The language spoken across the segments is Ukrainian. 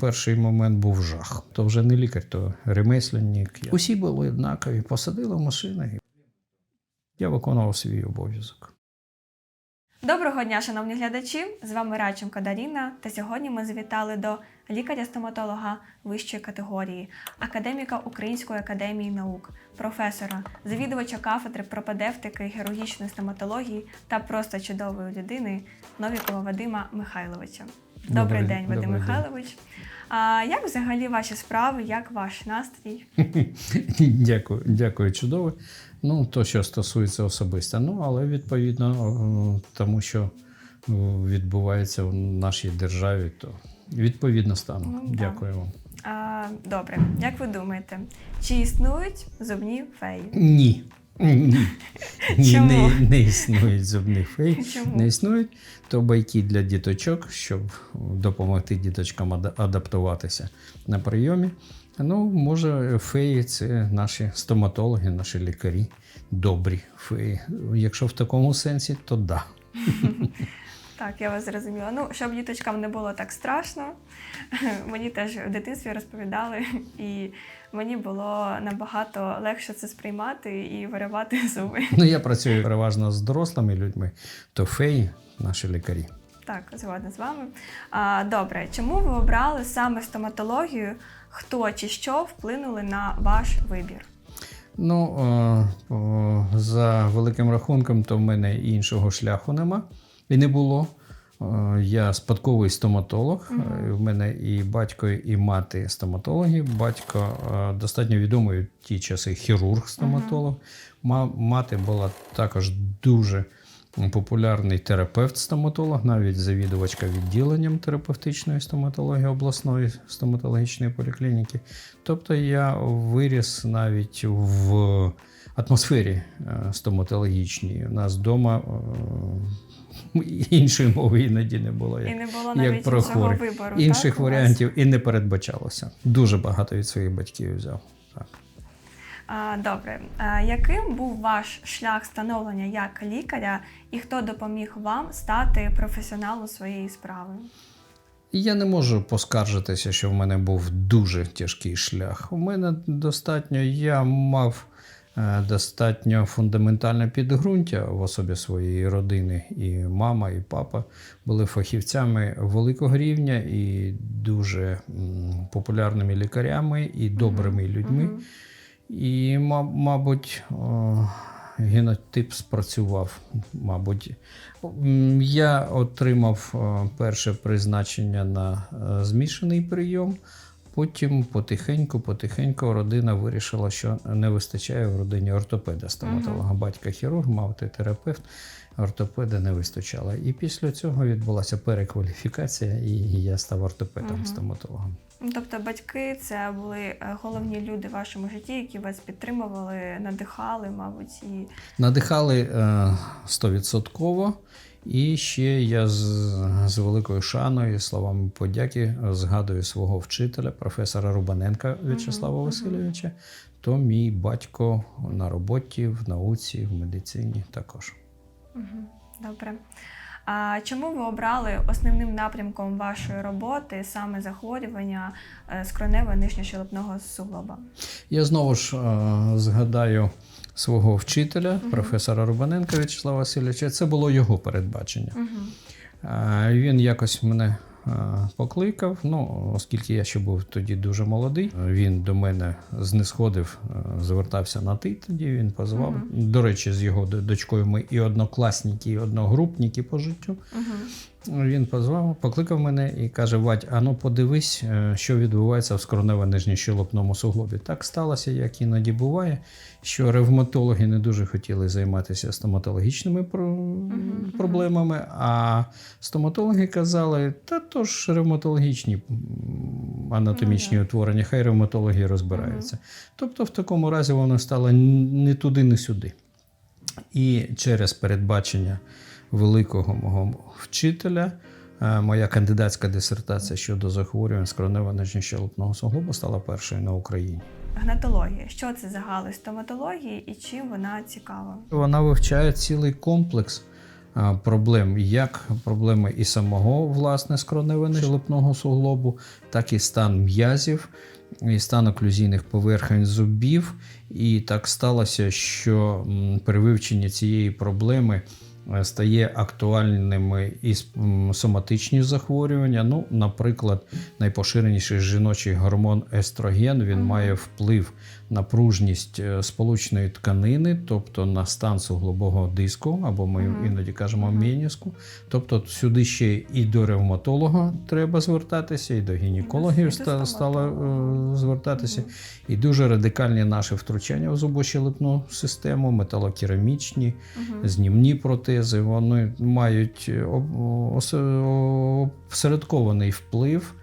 Перший момент був жах. То вже не лікар, то ремесленник. Усі були однакові. Посадили в машину. і Я виконував свій обов'язок. Доброго дня, шановні глядачі! З вами Радченко Даріна. Та сьогодні ми завітали до лікаря-стоматолога вищої категорії, академіка Української академії наук, професора, завідувача кафедри пропедевтики хірургічної стоматології та просто чудової людини Новікова Вадима Михайловича. Добрий, Добрий- день, Вадим добрий день. Михайлович. А як взагалі ваші справи? Як ваш настрій? Дякую, дякую, чудово. Ну, то, що стосується особисто. Ну, але відповідно тому, що відбувається в нашій державі, то відповідно стану. Ну, да. Дякую вам. А, добре, як ви думаєте, чи існують зубні феї? Ні. Ні, Ні не, не існують зубних фей. Чому? Не існують. То байки для діточок, щоб допомогти діточкам адаптуватися на прийомі. Ну, може, феї це наші стоматологи, наші лікарі, добрі феї. Якщо в такому сенсі, то да. Так, я вас зрозуміла. Ну, щоб діточкам не було так страшно, мені теж в дитинстві розповідали, і мені було набагато легше це сприймати і виривати зуби. Ну, я працюю переважно з дорослими людьми, то феї наші лікарі. Так, згодна з вами. А, добре, чому ви обрали саме стоматологію? Хто чи що вплинули на ваш вибір? Ну, о, о, за великим рахунком, то в мене іншого шляху нема і не було. Я спадковий стоматолог. Мгм. Е, В мене і батько, і мати стоматологи. Батько е, достатньо відомий в ті часи хірург-стоматолог. Ма- Мати була також дуже популярний терапевт-стоматолог, навіть завідувачка відділенням терапевтичної стоматології обласної стоматологічної поліклініки. Тобто я виріс навіть в атмосфері е, стоматологічній. У нас вдома е, іншої мови іноді не було. І не було як навіть про іншого хворі. вибору. Інших так, варіантів і не передбачалося. Дуже багато від своїх батьків взяв. Так. А, добре, а, яким був ваш шлях становлення як лікаря, і хто допоміг вам стати професіоналом своєї справи? Я не можу поскаржитися, що в мене був дуже тяжкий шлях. У мене достатньо, я мав достатньо фундаментальне підґрунтя в особі своєї родини. І мама, і папа були фахівцями великого рівня і дуже популярними лікарями і добрими людьми. І, мабуть, генотип спрацював. Мабуть, я отримав перше призначення на е, змішаний прийом. Потім потихеньку, потихеньку родина вирішила, що не вистачає в родині ортопеда стоматолога. Батька хірург, мати терапевт, ортопеда не вистачало. І після цього відбулася перекваліфікація, і я став Мгм. ортопедом-стоматологом. Ну, Тобто батьки це були е, головні люди в вашому житті, які вас підтримували, надихали, мабуть, і Надихали е, стовідсотково. І ще я з, з великою шаною словами подяки згадую свого вчителя, професора Рубаненка В'ячеслава Мгм, Васильовича. То мій батько на роботі, в науці, в медицині також. Мгм, добре. А чому ви обрали основним напрямком вашої роботи саме захворювання е, скронево нижньощелепного суглоба? Я знову ж е, згадаю свого вчителя, професора Рубаненка В'ячеслава Васильовича. Це було його передбачення. Угу. Е, Він якось мене покликав. Ну, оскільки я ще був тоді дуже молодий, він до мене знесходив, е, звертався на ти. Тоді він позвав. Мгм. До речі, з його дочкою ми і однокласники, і одногрупники по життю. Угу. Він позвав, покликав мене і каже: Вадь, а ну подивись, е, що відбувається в скронево нижньощелепному суглобі. Так сталося, як іноді буває, що ревматологи не дуже хотіли займатися стоматологічними проблемами, а стоматологи казали, та то ж ревматологічні анатомічні Ну, утворення, хай ревматологи розбираються. Тобто, в такому разі воно стало не туди, не сюди. І через передбачення великого мого вчителя, е, моя кандидатська дисертація щодо захворювань скронево нижньощелепного суглобу стала першою на Україні. Гнатологія. Що це за галузь стоматології і чим вона цікава? Вона вивчає цілий комплекс проблем, як проблеми і самого власне скроневини щелепного суглобу, так і стан м'язів, і стан оклюзійних поверхень зубів. І так сталося, що при вивченні цієї проблеми е, стає актуальними і соматичні захворювання. Ну, наприклад, найпоширеніший жіночий гормон естроген він має вплив на пружність е, сполучної тканини, тобто на стан суглобового диску, або ми Мгм. іноді кажемо Мгм. меніску. Тобто сюди ще і до ревматолога треба звертатися, і до І гінекологів до ста- стало е, звертатися. І дуже радикальні наші втручання в зубощелепну систему, металокерамічні, Мгм. знімні протези, вони мають е, об- ос- опосередкований вплив.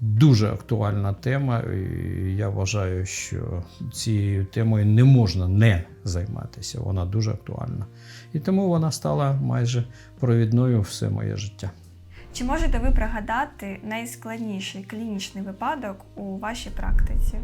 Дуже актуальна тема. і Я вважаю, що цією темою не можна не займатися. Вона дуже актуальна. І тому вона стала майже провідною все моє життя. Чи можете ви пригадати найскладніший клінічний випадок у вашій практиці?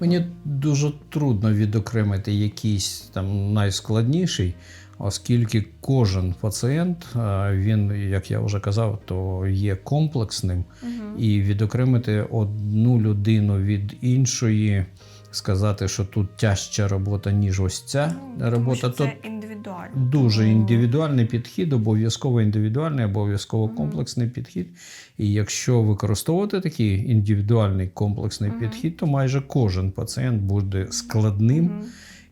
Мені дуже трудно відокремити якийсь там найскладніший, оскільки кожен пацієнт, він, як я вже казав, то є комплексним, Угу. І відокремити одну людину від іншої, сказати, що тут тяжча робота, ніж ось ця робота, Ну, що то це індивідуально. Дуже Тому- індивідуальний підхід, обов'язково індивідуальний, обов'язково комплексний підхід. І якщо використовувати такий індивідуальний комплексний Мгм. підхід, то майже кожен пацієнт буде складним. Мгм.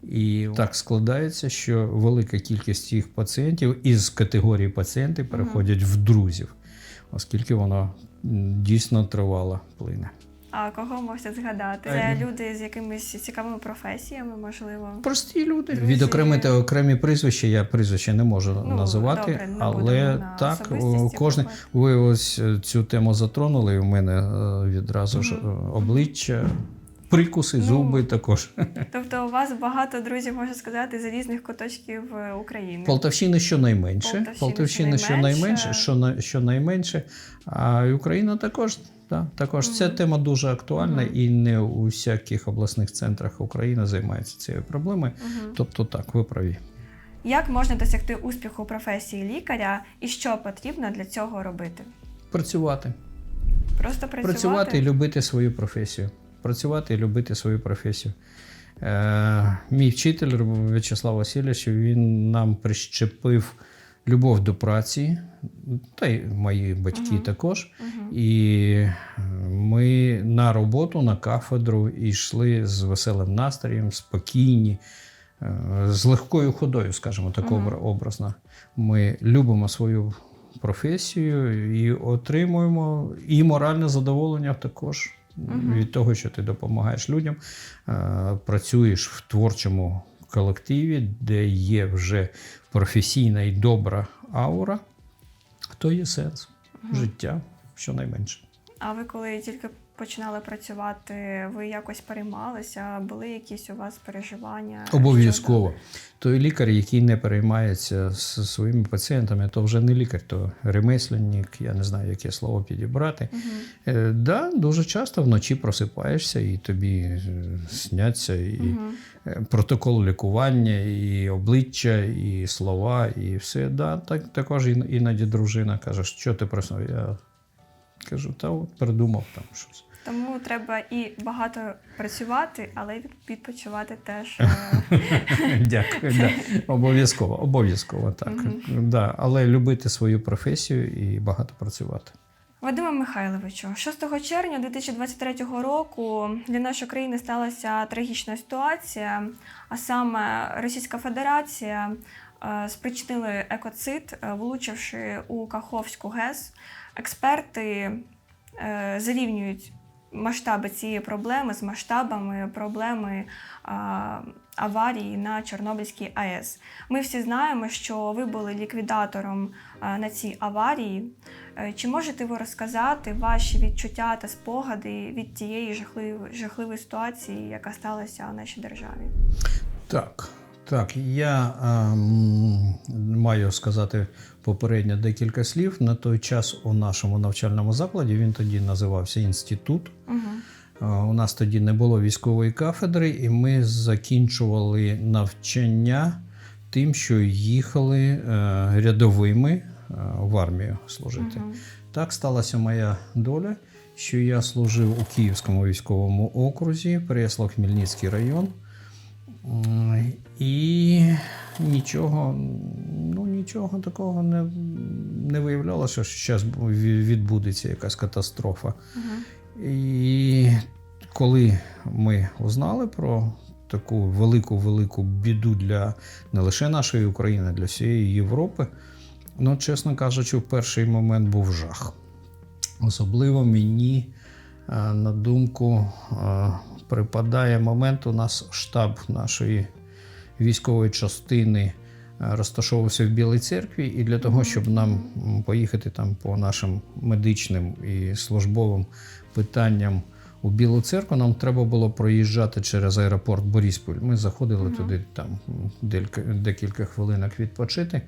І так складається, що велика кількість цих пацієнтів із категорії пацієнтів переходять в друзів, оскільки вона дійсно тривала плине. А кого можете згадати? Це Е, люди з якимись цікавими професіями, можливо. Прості люди. Відокремити окремі прізвища, я прізвища не можу Ну, називати, добре, не але на так, кожен. кожне, ви ось е, цю тему затронули, і в мене е, відразу mm -hmm. ж обличчя, прикуси, Ну, зуби також. Тобто у вас багато друзів, можна сказати, з різних куточків е, України. Полтавщини щонайменше. Полтавщини Полтавщини щонайменше. щонайменше, щонайменше. А Україна також. Да, також ця тема дуже актуальна, Мгм. і не у всяких обласних центрах України займаються цією проблемою. Мгм. Тобто, так, ви праві. Як можна досягти успіху професії лікаря і що потрібно для цього робити? Працювати. Просто працювати, Працювати і любити свою професію. Працювати і любити свою професію. Е, мій вчитель В'ячеслав Васильович, він нам прищепив любов до праці, та й мої батьки Мгм. також. Мгм. І е, ми на роботу, на кафедру йшли з веселим настроєм, спокійні, е, з легкою ходою, скажімо так, обра- образно. Ми любимо свою професію і отримуємо і моральне задоволення також Мгм. від того, що ти допомагаєш людям, е, працюєш в творчому колективі, де є вже професійна і добра аура, то є сенс угу. життя, щонайменше. А ви коли тільки починали працювати, ви якось переймалися? Були якісь у вас переживання? Обов'язково. Той лікар, який не переймається з своїми пацієнтами, то вже не лікар, то ремесленник, я не знаю, яке слово підібрати. Угу. Е, да, дуже часто вночі просипаєшся, і тобі е, сняться і Угу. протокол лікування, і обличчя, і слова, і все. Да, так, також ін- іноді дружина каже, що ти проснув? Я кажу, та от придумав там щось. Тому треба і багато працювати, але й відпочивати теж. е, Дякую. Да. Обов'язково, обов'язково так. Да. Але любити свою професію і багато працювати. Вадиме Михайловичу, 6 червня 2023 року для нашої країни сталася трагічна ситуація, а саме Російська Федерація е, спричинили екоцид, е, влучивши у Каховську ГЕС. Експерти зрівнюють масштаби цієї проблеми з масштабами проблеми а, аварії на Чорнобильській АЕС. Ми всі знаємо, що ви були ліквідатором а, на цій аварії. Е, Чи можете ви розказати ваші відчуття та спогади від тієї жахливої, жахливої ситуації, яка сталася у нашій державі? Так. Так, я ем, маю сказати попередньо декілька слів. На той час у нашому навчальному закладі він тоді називався інститут. Угу. Е, У нас тоді не було військової кафедри, і ми закінчували навчання тим, що їхали е, рядовими е, в армію служити. Мгм. Так сталася моя доля, що я служив у Київському військовому окрузі, Переяслав Хмельницький район. І нічого, ну, нічого такого не, не виявлялося, що зараз відбудеться якась катастрофа. Мгм. І коли ми узнали про таку велику-велику біду для не лише нашої України, а для всієї Європи, ну, чесно кажучи, в перший момент був жах. Особливо мені, на думку, е, припадає момент, у нас штаб нашої військової частини е, розташовувався в Білій церкві, і для того, щоб нам поїхати там по нашим медичним і службовим питанням у Білу церкву, нам треба було проїжджати через аеропорт Борисполь. Ми заходили туди там декілька хвилинок відпочити.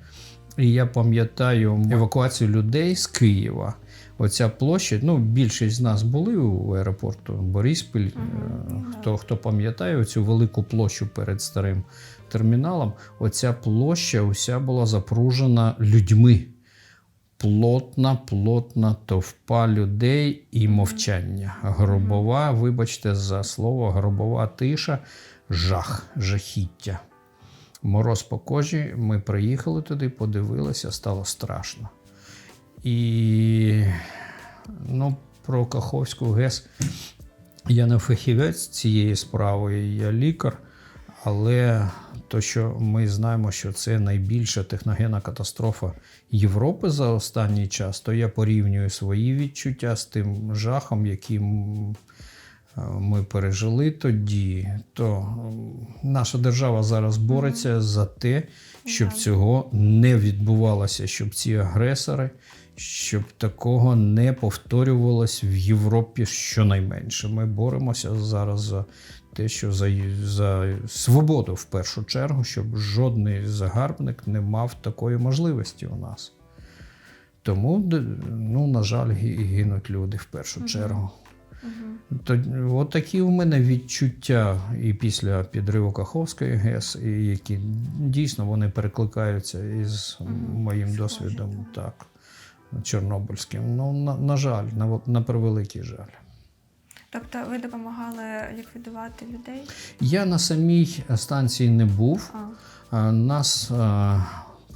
І я пам'ятаю евакуацію людей з Києва. Оця площа, ну, більшість з нас були у аеропорту Бориспіль. Е, Хто, хто пам'ятає оцю велику площу перед старим терміналом, оця площа уся була запружена людьми. Плотна, плотна товпа людей і мовчання. Гробова, вибачте за слово, гробова тиша, жах, жахіття. Мороз по кожі. Ми приїхали туди, подивилися, стало страшно. І ну, про Каховську ГЕС я не фахівець цієї справи, я лікар, але то, що ми знаємо, що це найбільша техногенна катастрофа Європи за останній час, то я порівнюю свої відчуття з тим жахом, яким е, ми пережили тоді. То наша держава зараз бореться за те, щоб Так. цього не відбувалося, щоб ці агресори, щоб такого не повторювалось в Європі щонайменше. Ми боремося зараз за те, що за, за свободу в першу чергу, щоб жодний загарбник не мав такої можливості у нас. Тому, ну, на жаль, гинуть люди в першу чергу. Мгм. То, от такі у мене відчуття і після підриву Каховської ГЕС, і які дійсно вони перекликаються із Мгм. моїм Схожі, досвідом, так, Чорнобильським. Ну, на, на жаль, на, на превеликий жаль. Тобто ви допомагали ліквідувати людей? Я на самій станції не був. А, Нас а,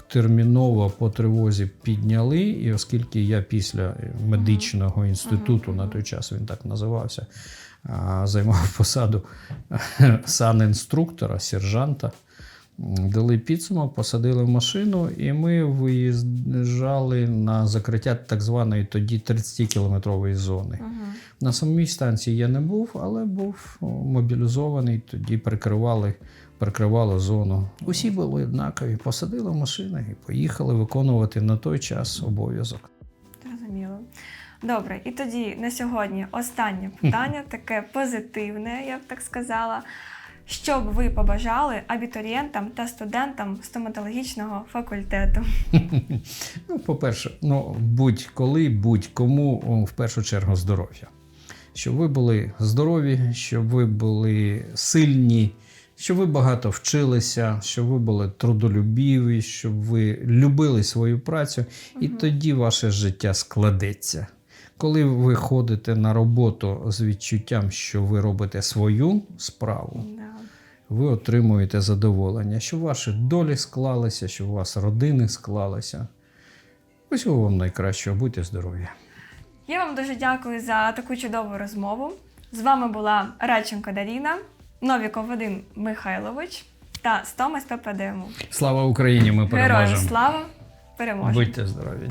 терміново по тривозі підняли, і оскільки я після медичного інституту, на той час він так називався, а, займав посаду санінструктора, сержанта. Дали підсумок, посадили в машину, і ми виїжджали на закриття так званої тоді 30-кілометрової зони. угу. На самій станції я не був, але був мобілізований, тоді прикривали, прикривали зону. Усі були однакові, посадили в машини і поїхали виконувати на той час обов'язок. Зрозуміло. Добре, і тоді на сьогодні останнє питання, таке позитивне, я б так сказала. Що б ви побажали абітурієнтам та студентам стоматологічного факультету? Ну, по-перше, ну, будь-коли, будь-кому в першу чергу здоров'я. Щоб ви були здорові, щоб ви були сильні, щоб ви багато вчилися, щоб ви були трудолюбіві, щоб ви любили свою працю, і тоді ваше життя складеться. Коли ви ходите на роботу з відчуттям, що ви робите свою справу, Да. Ви отримуєте задоволення, що ваші долі склалися, що у вас родини склалися. Усього вам найкращого, будьте здорові. Я вам дуже дякую за таку чудову розмову. З вами була Радченко Даріна, Новіков Вадим Михайлович та Стомас ППДМУ. Слава Україні! Ми Героям слава! Переможемо! Будьте здорові!